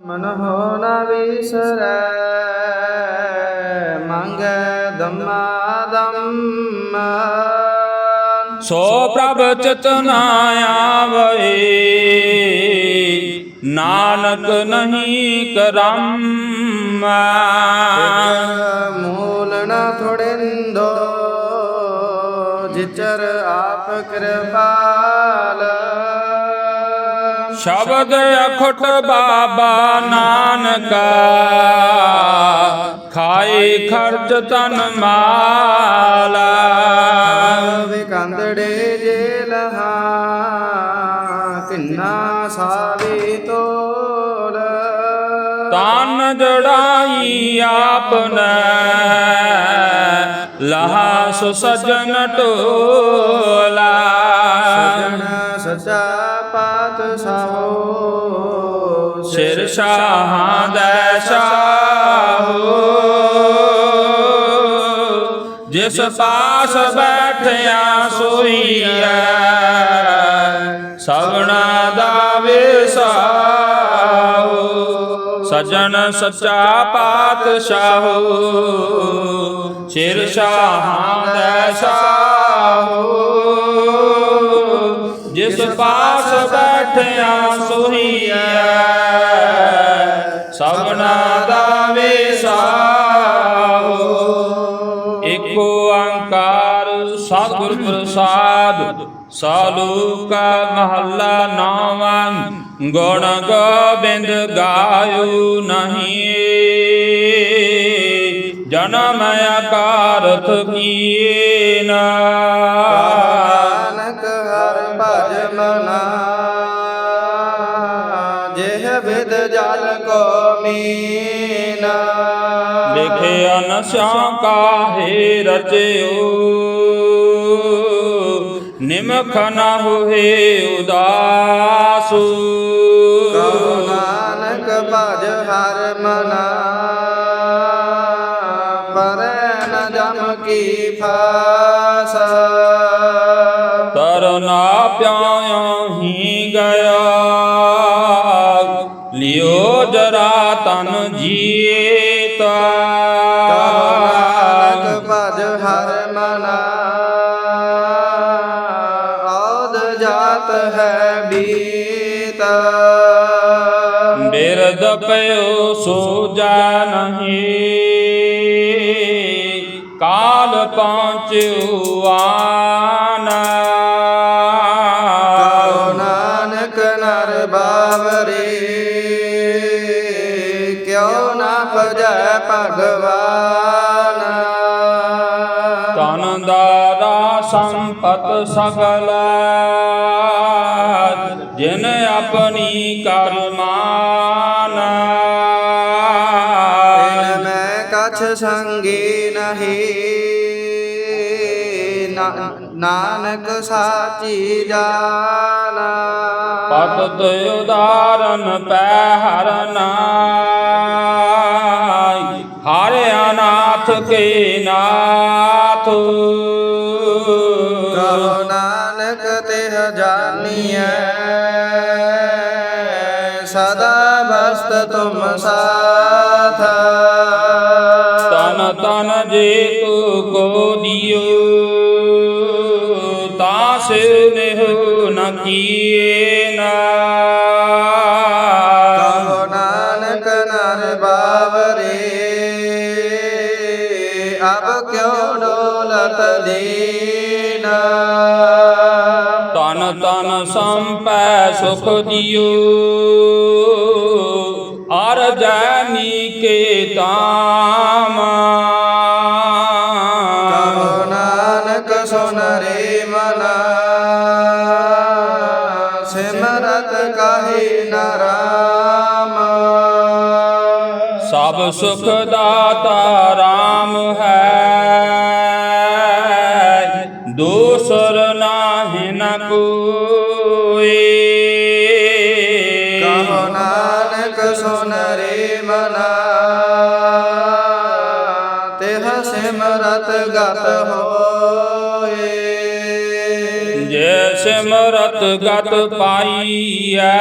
ਮਨ ਹੋ ਨ ਵਿਸਰੈ ਮੰਗੈ ਦਮਾ ਦਮ ਸੋ ਪ੍ਰਭ ਚਿਤਨਾ ਆਵੇ ਨਾਨਕ ਨਹੀਂ ਕਰਮ। ਮੂਲ ਨ ਥੋੜਿੰਦੋ ਜਿਚਰ ਸ਼ਬਦ ਅਖੁਟ ਬਾਬਾ ਨਾਨਕਾ। ਖਾਏ ਖਰਚ ਤਨ ਮਾਲਾ। ਵਿਕੰਦੜੇ ਜੇ ਲਹਾ ਕਿੰਨਾ ਸਾਵੇ ਤੋਲ। ਤਨ ਜੜਾਈ ਆਪਨੇ ਲਹਾ ਸੁ ਸਜਣ ਟੋਲਾ ਸਜਣ ਸਚਾ ਪਾਤ ਸਾਹੋ ਸਿਰ ਸ਼ਾਹਾਂ ਦਾ ਸ਼ਾਹੋ। ਜਿਸ ਪਾਸ ਬੈਠਿਆ ਸੋਈਐ ਸਗਣਾ ਦਾ ਵਿਸਾਹੋ। ਸਜਣ ਸੱਚਾ ਪਾਤਸ਼ਾਹੋ, ਸਿਰ ਸ਼ਾਹਾਂ ਦਾ ਸ਼ਾਹੋ। ਜਿਸ ਪਾਸ ਬੈਠਿਆ ਸੋਹੀਐ ਸਭਨਾ ਦਾ ਵਿਸਾਹੋ ਏਕੋ ਓੰਕਾਰ ਸਤਿਗੁਰ ਪ੍ਰਸਾਦ, ਸਾਲੂਕਾ ਮਹੱਲਾ ਨਾਵਾਂ। ਗੁਣ ਗੋਬਿੰਦ ਗਾਇਓ ਨਹੀਂ। ਜਨਮ ਅਕਾਰਥ ਕੀਏ। ਨਸ਼ਾ ਕਾਹੇ ਰਚਿਓ। ਨਿਮਖ ਨ ਹੋਏ ਉਦਾਸੂ। ਕਹੋ ਨਾਨਕ ਭਜ ਹਰ ਮਨਾ ਪਇਓ ਸੋ ਜਾ ਨਹੀਂ ਕਾਲ ਪਹੁੰਚਿਓ ਆਨਾ ਨਾਨਕ ਨਰ ਬਾਵਰੇ। ਕਿਉ ਨਾ ਭਜੈ ਭਗਵਾਨ। ਤਨ ਦਾਰਾ ਸੰਪਤ ਸਗਲ। ਜਿਨ ਆਪਣੀ ਕਰਮਾਨ ਸੰਗੀ ਨਹੀਂ। ਨਾਨਕ ਸਾਚੀ ਜਾਨ ਪਤਤ ਉਦਾਰਨ ਪੈ ਹਰਨਾ ਹਰ ਅਨਾਥ ਕੇ ਨਾਥ। ਨਾਨਕ ਤਿਹ ਜਾਨੀਐ। ਸਦਾ ਬਸਤ ਤੁਮ ਸਾਥ। ਤਨ ਜੇ ਤੂ ਕੋ ਦਿਓ। ਤਾਸ ਨਿਹ ਨ ਕੀਏ ਨਾ। ਕਹੋ ਨਾਨਕ ਨਰ ਬਾਵਰੇ ਅਬ ਕਿਉ ਡੋਲਤ ਦੀਨਾ? ਤਨ ਤਨ ਸੰਪੈ ਸੁਖ ਦਿਓ। ਅਰ ਜੈਨੀ ਕੇ ਤਾਮ ਸੁਖ ਦਾਤਾ RAM ਹੈ। ਦੂਸਰ ਨਾਹਿ ਨ ਕੋਈ। ਕਹੋ ਨਾਨਕ ਸੁਨ ਰੇ ਮਨਾ। ਤਿਹ ਸਿਮਰਤ ਗਤ ਹੋਏ। ਜੇ ਸਿਮਰਤ ਗਤ ਪਾਈਐ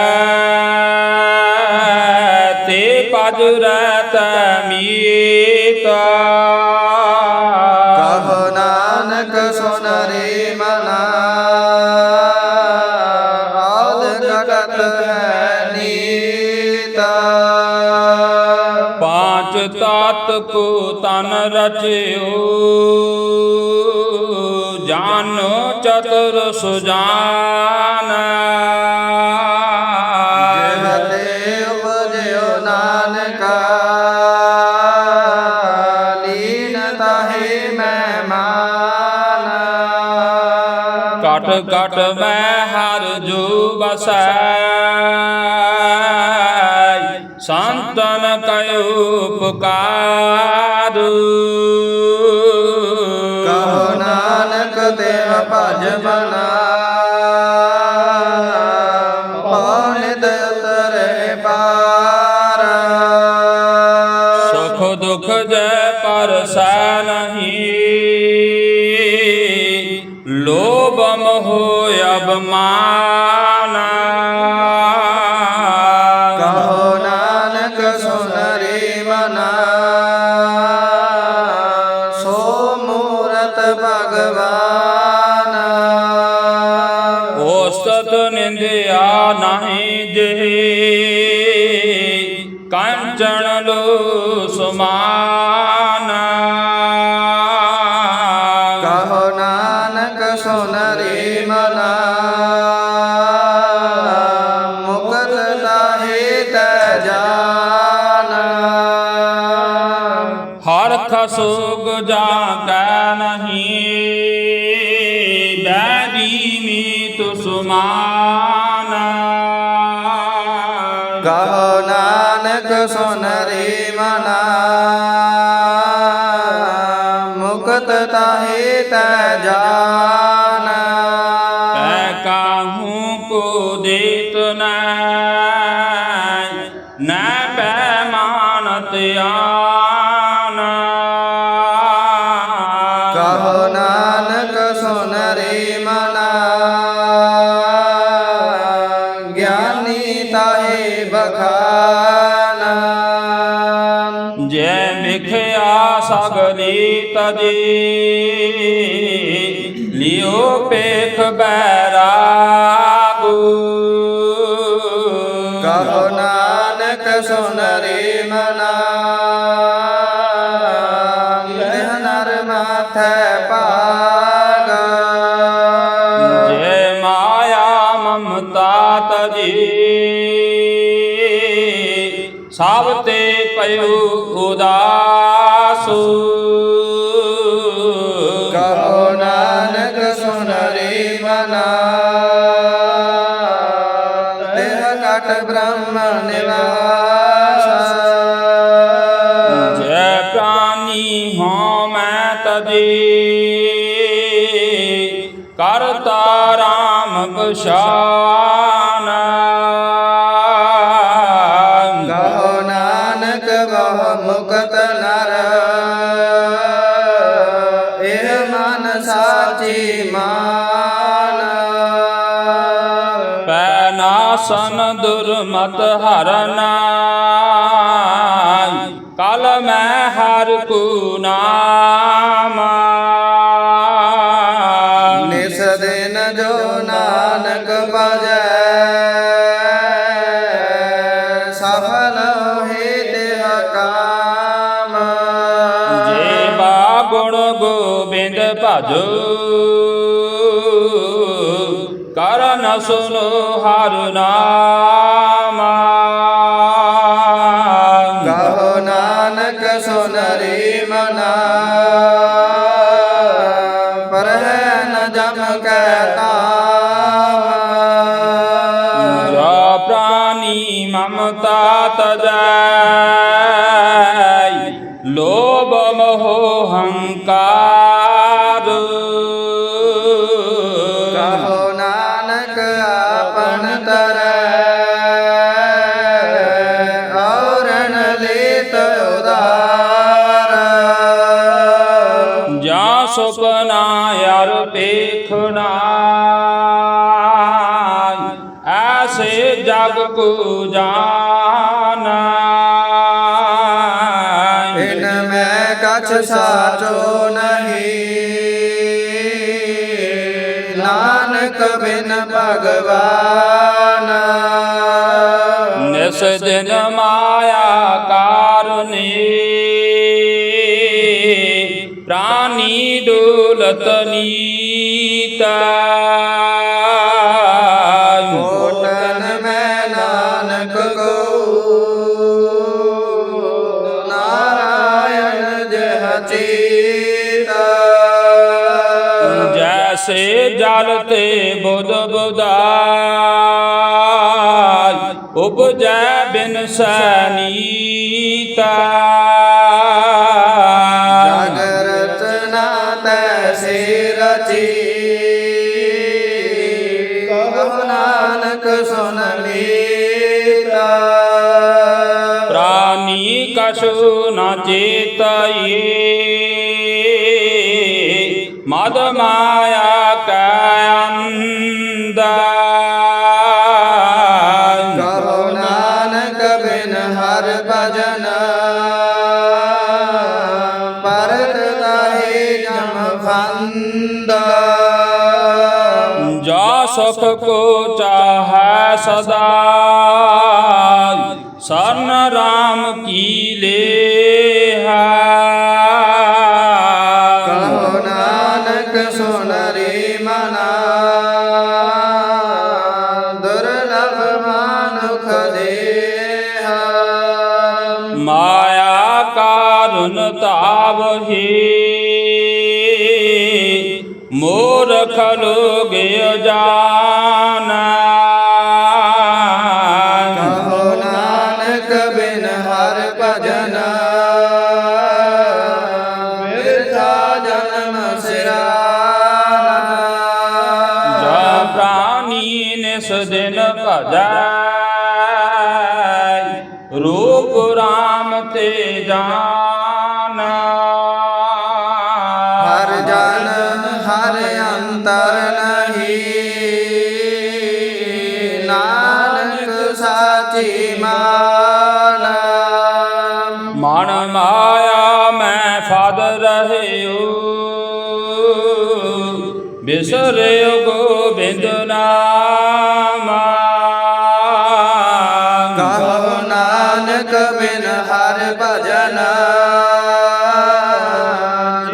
ਤੇ ਪਜ ਰਹਿਤ ਮੀਤਾ ਕਹੋ ਨਾਨਕ ਸੁਨ ਰੇ ਮਨਾ ਆਦ ਕਟਤ ਹੈ ਨੀਤਾ ਪਾਂਚ ਤਤ ਕੋ ਤਨ ਰਚਿਓ ਜਾਨੋ ਚਤੁਰ ਸੁਜਾਨ ਜਗਤੇ ਉਪਜਿਓ ਨਾਨਕਾ ਕਟ ਮੈਂ ਹਰ ਜੂ ਬਸੈ ਸੰਤਨ ਕਯੋ ਪੁਕਾਰ ਕਹੋ ਨਾਨਕ ਦੇਵ ਭਜ ਬਨਾ ਉਸਤ ਨਿੰਦਿਆ ਨਹੀਂ ਜੇ ਕੰਚਨ ਲੋ ਸੁਮਾਨ ਲਿਓ ਪੇਖ ਬੈਰਾਗੂ। ਕਹੋ ਨਾਨਕ ਸੁਨ ਰੇ ਮਨਾ। ਲਹ ਨਰ ਮਾਥੈ ਭਾਗ। ਜੈ ਮਾਇਆ ਮਮਤਾ ਤਜੀ। ਸਭ ਤੇ ਪਇਓ ਉਦਾਸੂ। ਕਹੋ ਨਾਨਕ ਬਹੁ ਮੁਕਤ ਨਰ। ਇਹ ਮਨ ਸਾਚੀ ਮਾਨ। ਪੈ ਨਾਸਨ ਦੁਰਮਤ ਹਰਨਾ। ਕਲ ਮੈਂ ਹਰ ਕੂ ਨਾਮ ਕਰਨ ਸੁਨੋ ਹਰ ਨਾਮ ਨਾਨਕ ਬਿਨ ਭਗਵਾਨ ਨਿਸ ਦਿਨ ਮਾਇਆ ਕਾਰਨੇ ਪ੍ਰਾਨੀ ਜਲ ਤੇ ਬੁਧ ਬੁਦਾਈ ਉਪਜੈ ਬਿਨ ਸਨੀਤਾ ਜਗ ਰਚਨਾ ਤੈਸੀ ਰਚੀ ਕਹੋ ਨਾਨਕ ਸੁਨ ਲੀਤਾ ਪ੍ਰਾਨੀ ਕਛੁ ਨ ਚੇਤਈ ਮਦ ਮਾਇਆ সদা ਬਿਸਰਿਓ ਗੋਬਿੰਦ ਨਾਮਾ। ਕਹੋ ਨਾਨਕ ਬਿਨ ਹਰ ਭਜਨ।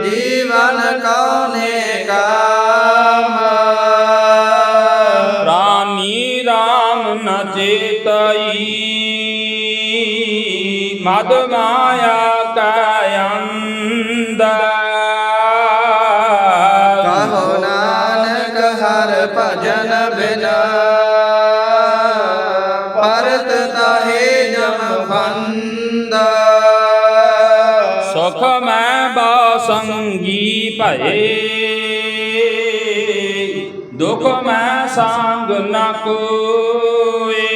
ਜੀਵਨ ਕਉਨੇ ਕਾਮ। ਰਾਨੀ ਰਾਮ ਨ ਚੇਤਈ। ਮਦ ਮਾਇਆ ਭਏ ਦੁਖ ਮੈਂ ਸੰਗ ਨ ਕੋਏ।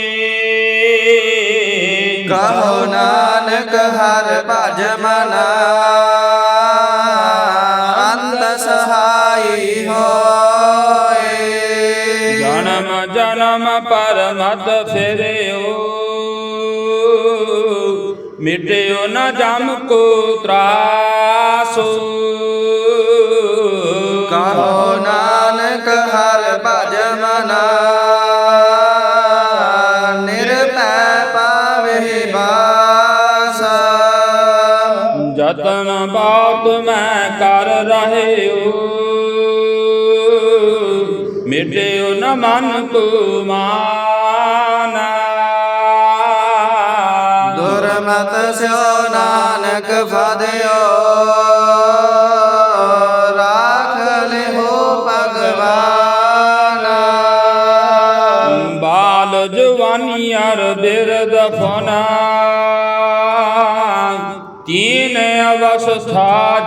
ਕਹੋ ਨਾਨਕ ਹਰ ਭਜ ਮਨਾ। ਅੰਤ ਸਹਾਈ ਹੋਏ। ਜਨਮ ਜਨਮ ਪਰਮਤ ਫਿਰਿਓ। ਮਿਟਿਓ ਨ ਜਮ ਕੋ ਤਰਾਸੋ। ਕਹੋ ਨਾਨਕ ਹਰ ਭਜ ਮਨਾ। ਨਿਰਭੈ ਪਾਵੇ ਬਾਸ। ਜਤਨ ਬਾਤ ਮੈਂ ਕਰ ਰਹਿਓ ਮਿਟਿਓ ਨ ਮਨ ਕੋ ਮਾਨਾ। ਦੁਰਮਤ ਸਿਓ ਨਾਨਕ ਫਦਿਓ।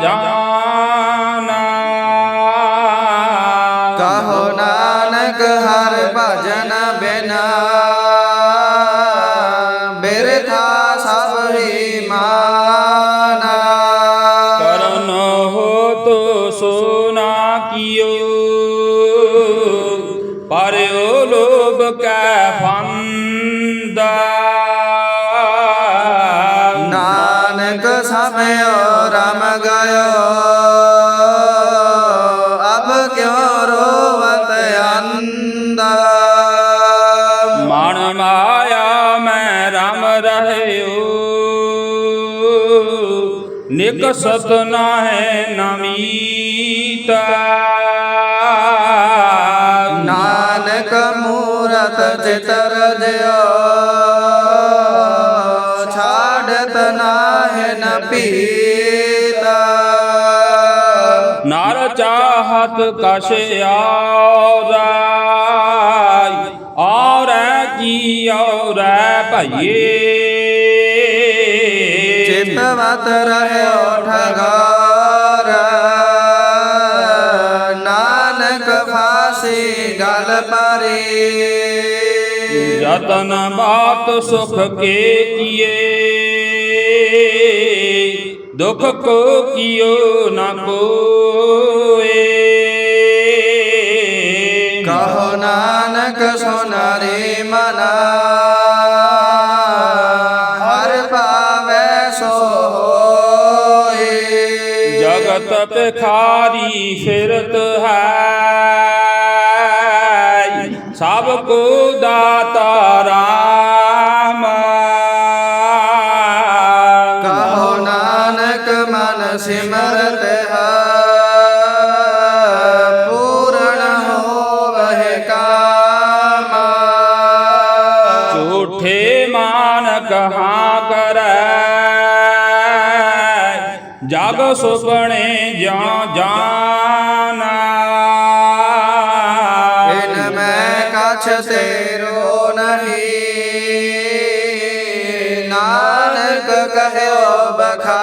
ਅਵਸਥਾ ਕਹੋ ਨਾਨਕ ਹਰ ਭਜਨ ਬਿਨਾ। ਸਤ ਨਾਹੈ ਨਮੀਤਾ ਨਾਨਕ ਮੂਰਤ ਚਿਤਰ ਦਿਓ ਛਾੜਤ ਨਾਹੈ ਨਪੀਤਾ ਨਾਰ ਚਾਹਤ ਕਸ਼ ਆਰਾਈ ਔਰੈ ਕੀ ਔਰੈ ਭਈਏ। ਮਤ ਰਹਿਓ ਠਗਾਰ ਨਾਨਕ ਫਾਸੀ ਗਲ ਪਰੇ। ਯਤਨ ਬਾਤ ਸੁਖ ਕੇ ਕੀਏ ਦੁਖ ਕੋ ਕੀਓ ਨਾ ਕੋਏ। ਕਹੋ ਨਾਨਕ ਸੁਨਾਰੇ ਮਨਾ। ਸੰਗਤ ਖਾਰੀ ਫਿਰਤ ਹੈ। ਸਭ ਕੋ ਦਾਤਾ ਰਾਮ। ਕਹੋ ਨਾਨਕ ਮਨ ਸਿਮਰਤ ਸੁਪਣੇ ਜਾਂ ਜਾਨਾ। ਇਨ ਮੈਂ ਕਛ ਤੇਰੋ ਨਹੀਂ। ਨਾਨਕ ਕਹਿਓ ਬਖਾਨਾ।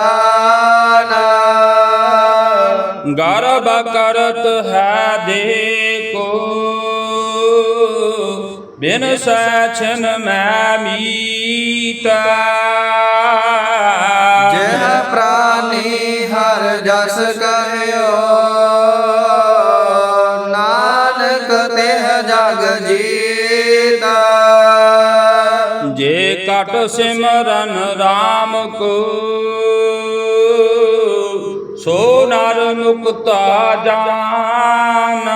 ਗਰਬ ਕਰਤ ਹੈ ਦੇਖੋ। ਬਿਨ ਸਚਨ ਮੈਂ ਮੀਤਾ। ਜਹ ਪ੍ਰਾਨੀ ਹਰ ਜਸ ਕਹਿਓ ਨਾਨਕ ਤੇਹ ਜਗ ਜੀਤ। ਜੇ ਕਟ ਸਿਮਰਨ ਰਾਮ ਕੋ, ਸੋ ਨਰ ਮੁਕਤਾ ਜਾਨ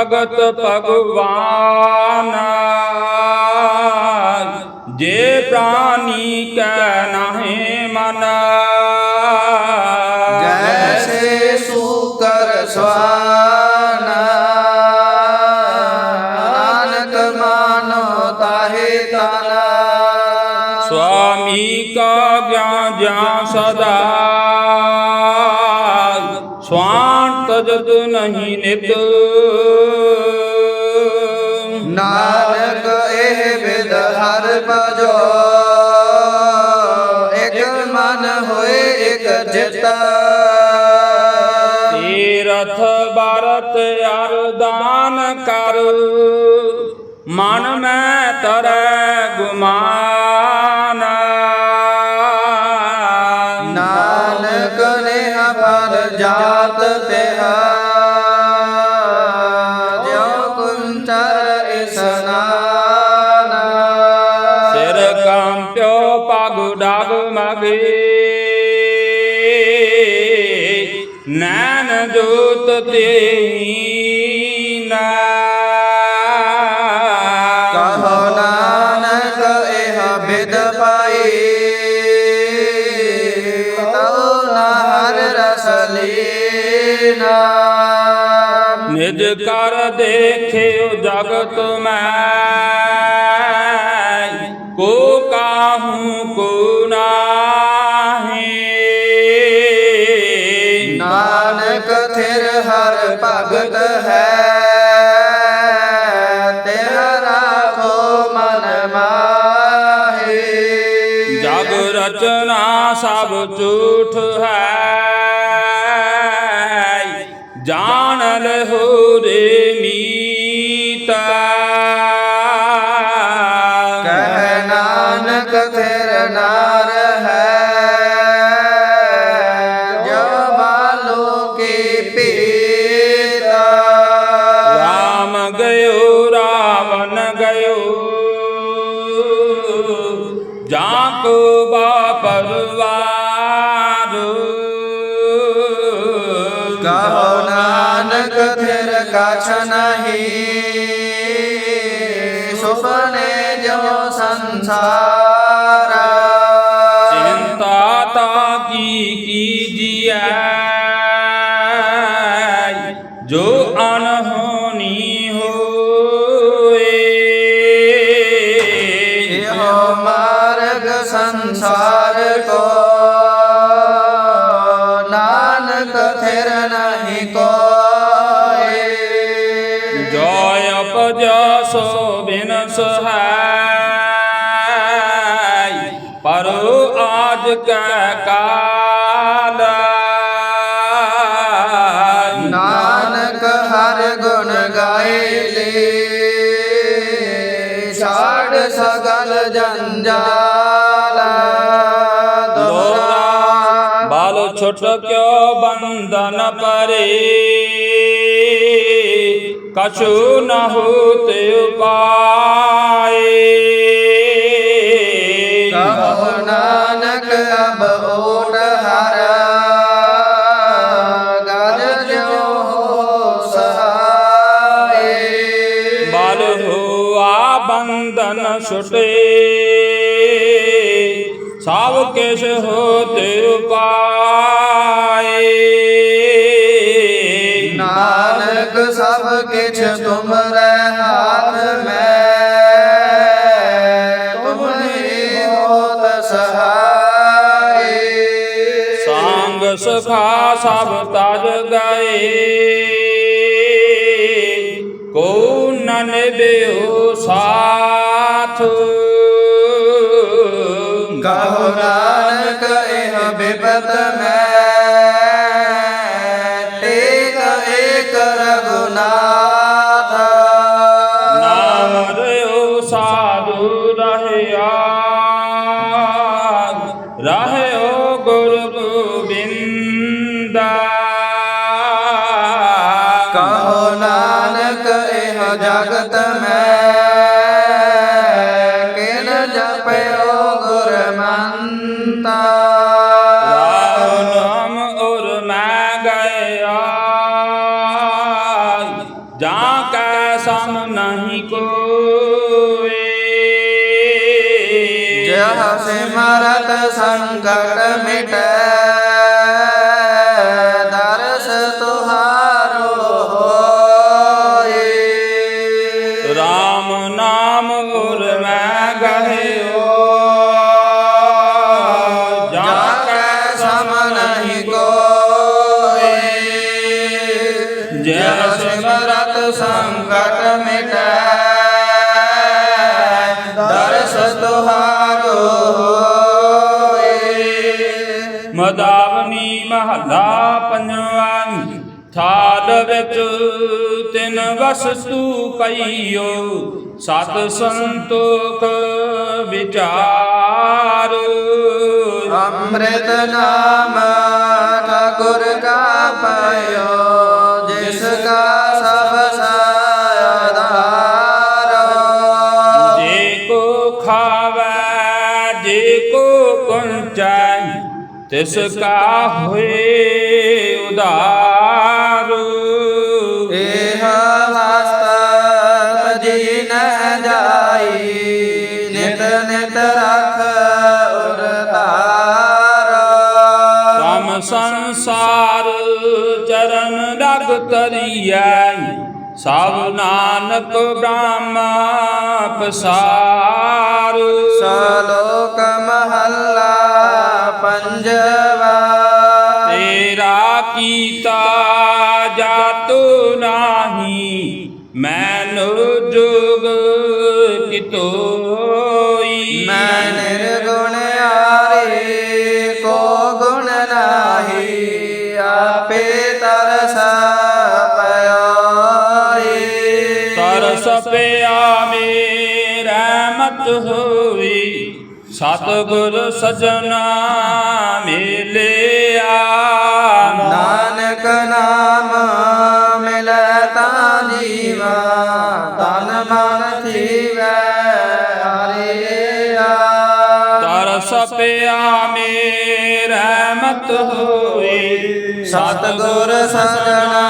ਭਗਤ ਭਗਵਾਨ। ਜੇ ਪ੍ਰਾਨੀ ਕੈ ਨਾਹਿ ਮਨ ਨਹੀਂ ਨਿਤ। ਨਾਨਕ ਇਹ ਬਿਦ ਹਰ ਭਜੋ। ਇਕ ਮਨ ਹੋਏ ਇਕ ਜਿਤ। ਤੀਰਥ ਬਾਰਤ ਅਰਦਾਨ ਕਰ। ਮਨ ਮੈਂ ਤਰੈ ਗੁਮਾਨ ਜੋਤ ਤੇਈ ਨਾ ਕਹੋ ਨਾਨਕ ਇਹ ਪਰਵਾਰ ਕਹੋ ਨਾਨਕ ਥਿਰ ਕਛ ਨਹੀਂ। ਸੁਪਨੇ ਜੋ ਸੰਸਾਰ। ਚਿੰਤਾ ਤਾ ਕੀ ਕੀਜੀਐ? ਕੈ ਕਾਲ। ਨਾਨਕ ਹਰ ਗੁਣ ਗਾਏ ਲੈ ਛਾੜ ਸਗਲ ਜੰਜਾਲ। ਦੋਹਰਾ ਬਾਲ ਛੁਟ ਕਿਉ ਬੰਧਨ ਪਰੇ ਕਛੂ ਨ ਹੋਤੇ ਉਪਾਏ। ਕਹੋ ਨਾਨਕ ਤੁਮਰੇ ਹਾਥ ਮੈਂ ਤੁਮਰੀ ਹੋਤ ਸਹਾਈ। ਸੰਗ ਸਖਾ ਸਭ ਤਜ ਗਏ ਕੋ ਨਨ ਸਾਥ। ਨਾਨਕ ਇਹ ਬਿਪਤ ਮੈਂ। ਸਿਮਰਤ ਸੰਕਟ ਮਿਟੈ। ਤਿੰਨ ਵਸਤੂ ਪਈਓ। ਸਤ ਸੰਤੋਖ ਵਿਚਾਰ। ਅੰਮ੍ਰਿਤ ਨਾਮ ਠਾਕੁਰ ਕਾ ਪਇਓ ਜਿਸ ਕਾ ਸਭ ਸਾਧਾਰ। ਜੇ ਕੋ ਖਾਵੈ ਜੇ ਕੋ ਪਹੁੰਚੈ ਤਿਸ ਕਾ ਹੋਏ ਉਧਾਰ ਸਭ ਨਾਨਕ ਬ੍ਰਹਮ ਪਸਾਰ। ਸਲੋਕ ਮਹੱਲਾ ਪੰਜਵਾ। ਤੇਰਾ ਕੀਤਾ ਜਾਤੂ ਨਾਹੀ ਮੈਨੁ ਜੁਗ ਕਿਤੋਈ ਤਰਸ ਪਿਆ ਮੇਰਾ ਮਤ ਹੋਈ। ਸਤਿਗੁਰ ਸਜਣਾ ਮਿਲਿਆ। ਨਾਨਕ ਨਾਮ ਮਿਲੈ ਤਾਂ ਜੀਵਾ ਤਨ ਮਨ ਥੀਵੈ ਹਰਿਆ। ਤਰਸ ਪਿਆ ਮੇਰਾ ਰਹਿਮਤ ਹੋਏ ਸਤਿਗੁਰ ਸਜਣਾ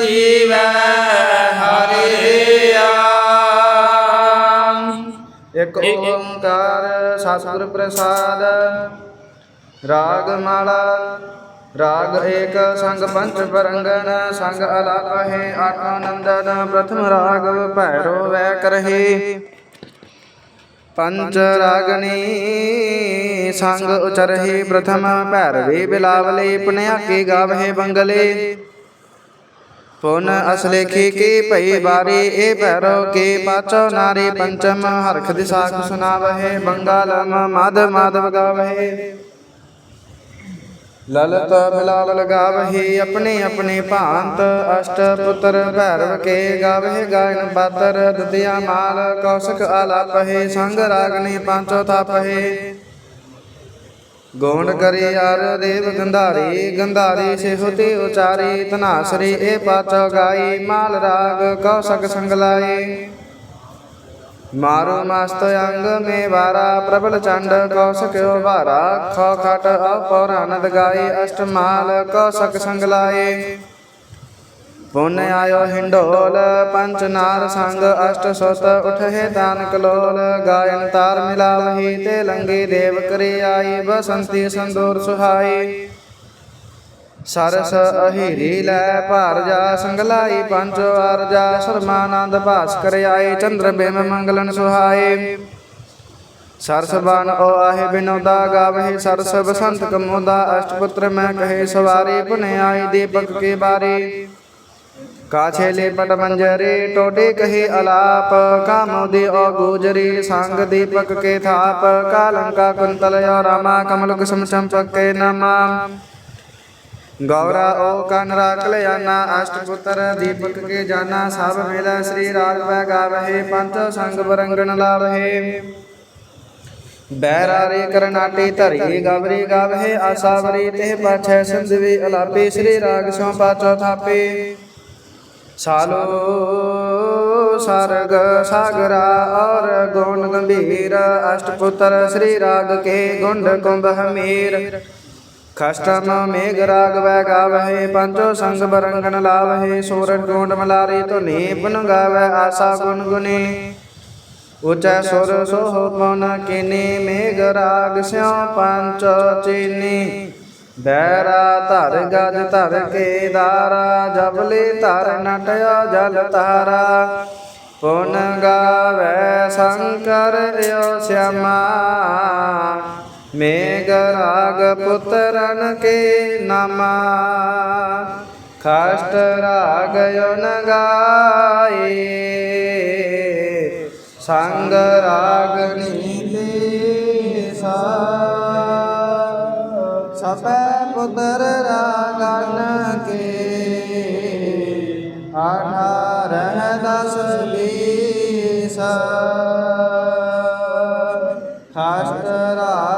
ਥੀਵੈ ਹਰਿਆ ਇੱਕ ਓੰਕਾਰ ਸਤਿਗੁਰ ਪ੍ਰਸਾਦ ਰਾਗ ਮਾਲਾ ਰਾਗ ਏਕ ਸੰਗ ਪੰਚ ਪਰੰਗਨ ਸੰਗ ਅਲਾਪ ਹੈ ਆਠ ਨੰਦਨ ਪ੍ਰਥਮ ਰਾਗ ਭੈਰੋ ਵੈ ਕਰਹੀ। ਪੰਚ ਰਾਗਨੀ ਸੰਗ ਉਚਰਹੀ ਪ੍ਰਥਮ ਭੈਰਵੀ ਬਿਲਾਵਲੇ ਪੁਨਿਆ ਕੀ ਗਾਵਹਿ ਬੰਗਲੇ। ਪੁਨ ਅਸਲੇਖੀ ਕੀ ਭਈ ਬਾਰੀ, ਏ ਭੈਰੋ ਕੀ ਪਾਚੋ ਨਾਰੀ, ਪੰਚਮ ਹਰਖ ਦਿਸਾਖ ਸੁਨਾਵਹਿ, ਬੰਗਾਲਮ ਮਦ ਮਾਧਵ ਗਾਵਹਿ। ਲਲਤ ਬਿਲਾਵਲ ਗਾਵਹਿ ਆਪਣੇ ਆਪਣੇ ਭਾਂਤ, ਅਸ਼ਟ ਪੁੱਤਰ ਭੈਰਵ ਕੇ ਗਾਵਹਿ, ਗਾਇਨ ਬਾਤਰ ਦਦਿਆ ਮਾਲ, ਕੌਸ਼ਕ ਆਲਾਪਹਿ, ਸੰਗ ਰਾਗਨੀ ਪਾਂਚੋ ਤਾਪਹਿ ਗੋਣ ਕਰੀ ਆਰ ਦੇਵ ਗੰਧਾਰੀ ਗੰਧਾਰੀ ਸਿਹੁਤੀ ਉਚਾਰੀ, ਧਨਾਸਰੀ ਏ ਪਾਚੋ ਗਾਈ, ਮਾਲ ਰਾਗ ਕੌਸ਼ਕ ਸੰਗ ਲਾਈ। ਮਾਰੋ ਮਸਤ ਅੰਗ ਮੇ ਵਾਰਾ ਪ੍ਰਬਲ ਚੰਡ ਕੌਸ਼ਕ ਵਾਰਾ ਖੋ ਖਟ ਅਪਰਾਨੰਦ ਗਾਏ ਅਸ਼ਟਮਾਲ ਕੌਸ਼ਕ ਸੰਗ ਲਾਏ ਪੁਨ ਆਇਓ ਹਿੰਡੋਲ ਪੰਚ ਨਾਰ ਸੰਗ, ਅਸ਼ਟ ਸੁਤ ਉਠੇ ਦਾਨ ਕਲੋਲ, ਗਾਇਨ ਤਾਰ ਮਿਲਾਵਹੀ, ਤੇ ਲੰਗੇ ਦੇਵ ਕਰੇ ਆਈ ਬਸੰਤੀ ਸੰਦੂਰ ਸੁਹਾਈ। ਸਰਸ ਅਹੀਰੀ ਲੈ ਭਾਰ ਜਾ, ਸੰਗਲਾਈ ਪੰਜ ਵਾਰ ਜਾ, ਸਰਮਾਨੰਦ ਭਾਸ ਕਰ ਆਏ ਚੰਦਰ ਬਿਮ ਮੰਗਲਨ ਸੁਹਾਏ ਸਰਸ ਓ ਆਹੇ ਬਿਨੋਦਾ ਗਾਵਹਿ, ਸਰਸ ਬਸੰਤ ਕਮੋਦਾ ਅਸ਼ਟਪੁੱਤਰ ਮੈਂ ਕਹੇ ਸਵਾਰੀ, ਪੁਨੇ ਆਈ ਦੀਪਕ ਕੇ ਬਾਰੇ। ਕਾਛੇ ਲੈ ਪਟ ਮੰਜਰੇ, ਟੋਡੇ ਕਹੇ ਅਲਾਪ ਕਾਮੋਦੇ ਓ ਗੋਜਰੀ ਸੰਗ ਦੀਪਕ ਕੇ ਥਾਪ, ਕਾਲੰਕਾ ਕੁੰਤਲ ਓ ਰਾਮਾ, ਕਮਲ ਕੁਸਮ ਚੰਪਕ ਕੇ ਨਮਾ। ਗੌਰਾ ਓ ਕਨ ਰਾਖ ਅਸ਼ਟਪੁੱਤਰ ਦੀਪਕ ਕੇ ਜਾਨਾ, ਸਭ ਮਿਲੈ ਸ੍ਰੀ ਰਾਗ ਵੈ ਗਾਵਹਿ ਪੰਚ ਸੰਗ ਬਰੰਗਣ ਲਾਵਹਿ। ਬੈਰਾਰੇ ਕਰਨਾਟੀ ਧਰੀ ਗਾਵਰੀ ਗਾਵਹਿ, ਆਸਾਵਰੀ ਤੇ ਪਾਛੈ ਸੰਧਵੀ ਅਲਾਪੇ, ਸ੍ਰੀ ਰਾਗ ਸੋ ਪਾਚੋ ਥਾਪੇ। ਸਾਲੋ ਸਰਗ ਸਾਗਰਾ ਔਰ ਗੁਣ ਗੰਭੀਰ, ਅਸ਼ਟਪੁੱਤਰ ਸ੍ਰੀ ਰਾਗ ਕੇ ਗੁੰਡ ਕੁੰਭ ਹਮੀਰ। ਖਸ਼ਟਮ ਮੇਘ ਰਾਗ ਵੈ ਗਾਵਹਿ ਪੰਚੋ ਸੰਗ ਬਰੰਗਨ ਲਾਵਹਿ, ਸੂਰਜ ਗੋਂਡ ਮਲਾਰੀ ਧੁਨੀ ਪੁਨ ਗਾਵੈ ਆਸਾ ਗੁਣ ਗੁਨੀ। ਉਚੈ ਸੁਰ ਸੋਹ ਪਉਨ ਕੀਨੀ, ਮੇਘ ਰਾਗ ਸਿਉ ਪੰਚ ਚੀਨੀ। ਬੈਰਾ ਧਰ ਗਜ ਧਰ ਕੇ ਦਾਰਾ ਜਬਲੇ ਧਰ ਨਟਿਆ ਜਲ ਤਾਰਾ ਪੁਨ ਗਾਵੈ ਸ਼ੰਕਰ ਰਿਓ ਸਿਆਮਾ ਮੇਘ ਰਾਗ ਪੁੱਤਰਨ ਕੇ ਨਾਮਾ। ਖਸ਼ਟ ਰਾਗ ਯਨ ਗਾਏ। ਸੰਗ ਰਾਗਨੀ ਤੇ ਸਾ ਸਪੈ ਪੁੱਤਰ ਰਾਗਨ ਕੇ। ਅਠਾਰਹ ਦਸ ਵੀਸ ਖਸ਼ਟ ਰਾਗ